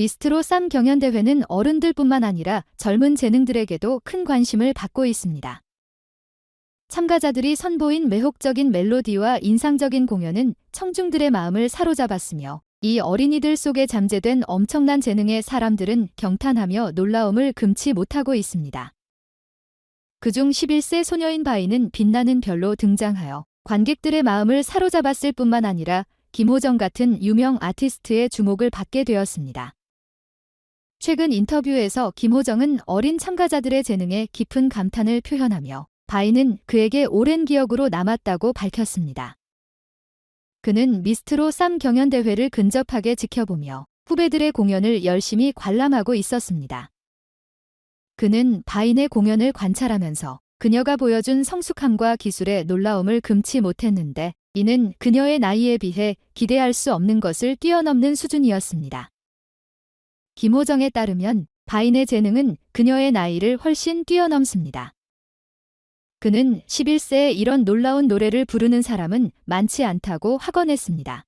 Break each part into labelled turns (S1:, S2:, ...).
S1: 미스트로 쌈 경연대회는 어른들뿐만 아니라 젊은 재능들에게도 큰 관심을 받고 있습니다. 참가자들이 선보인 매혹적인 멜로디와 인상적인 공연은 청중들의 마음을 사로잡았으며 이 어린이들 속에 잠재된 엄청난 재능의 사람들은 경탄하며 놀라움을 금치 못하고 있습니다. 그중 11세 소녀인 바이는 빛나는 별로 등장하여 관객들의 마음을 사로잡았을 뿐만 아니라 김호정 같은 유명 아티스트의 주목을 받게 되었습니다. 최근 인터뷰에서 김호정은 어린 참가자들의 재능에 깊은 감탄을 표현하며 바이는 그에게 오랜 기억으로 남았다고 밝혔습니다. 그는 미스트로 쌈 경연대회를 근접하게 지켜보며 후배들의 공연을 열심히 관람하고 있었습니다. 그는 바인의 공연을 관찰하면서 그녀가 보여준 성숙함과 기술의 놀라움을 금치 못했는데 이는 그녀의 나이에 비해 기대할 수 없는 것을 뛰어넘는 수준이었습니다. 김호정에 따르면 바인의 재능은 그녀의 나이를 훨씬 뛰어넘습니다. 그는 11세에 이런 놀라운 노래를 부르는 사람은 많지 않다고 확언했습니다.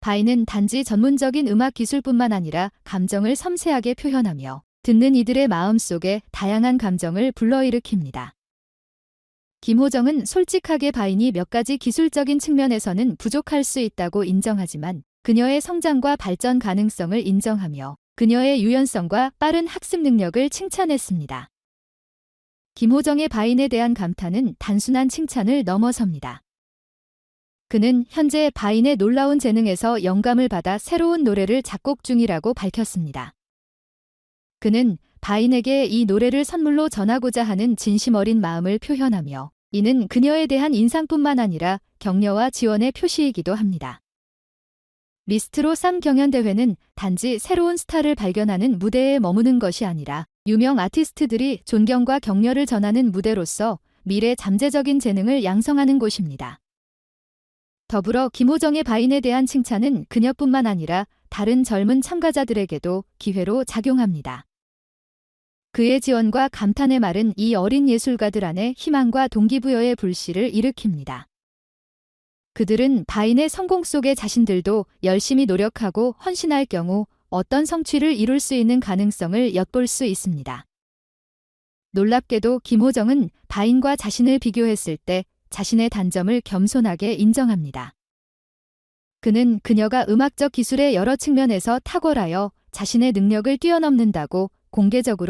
S1: 바이는 단지 전문적인 음악 기술뿐만 아니라 감정을 섬세하게 표현하며 듣는 이들의 마음 속에 다양한 감정을 불러일으킵니다. 김호정은 솔직하게 바인이 몇 가지 기술적인 측면에서는 부족할 수 있다고 인정하지만 그녀의 성장과 발전 가능성을 인정하며 그녀의 유연성과 빠른 학습 능력을 칭찬했습니다. 김호정의 바인에 대한 감탄은 단순한 칭찬을 넘어섭니다. 그는 현재 바인의 놀라운 재능에서 영감을 받아 새로운 노래를 작곡 중이라고 밝혔습니다. 그는 바인에게 이 노래를 선물로 전하고자 하는 진심 어린 마음을 표현하며 이는 그녀에 대한 인상뿐만 아니라 격려와 지원의 표시이기도 합니다. 미스트로 쌈 경연대회는 단지 새로운 스타를 발견하는 무대에 머무는 것이 아니라 유명 아티스트들이 존경과 격려를 전하는 무대로서 미래 잠재적인 재능을 양성하는 곳입니다. 더불어 김호정의 바인에 대한 칭찬은 그녀뿐만 아니라 다른 젊은 참가자들에게도 기회로 작용합니다. 그의 지원과 감탄의 말은 이 어린 예술가들 안에 희망과 동기부여의 불씨를 일으킵니다. 그들은 바인의 성공 속에 자신들도 열심히 노력하고 헌신할 경우 어떤 성취를 이룰 수 있는 가능성을 엿볼 수 있습니다. 놀랍게도 김호정은 바인과 자신을 비교했을 때 자신의 단점을 겸손하게 인정합니다. 그는 그녀가 음악적 기술의 여러 측면에서 탁월하여 자신의 능력을 뛰어넘는다고 공개적으로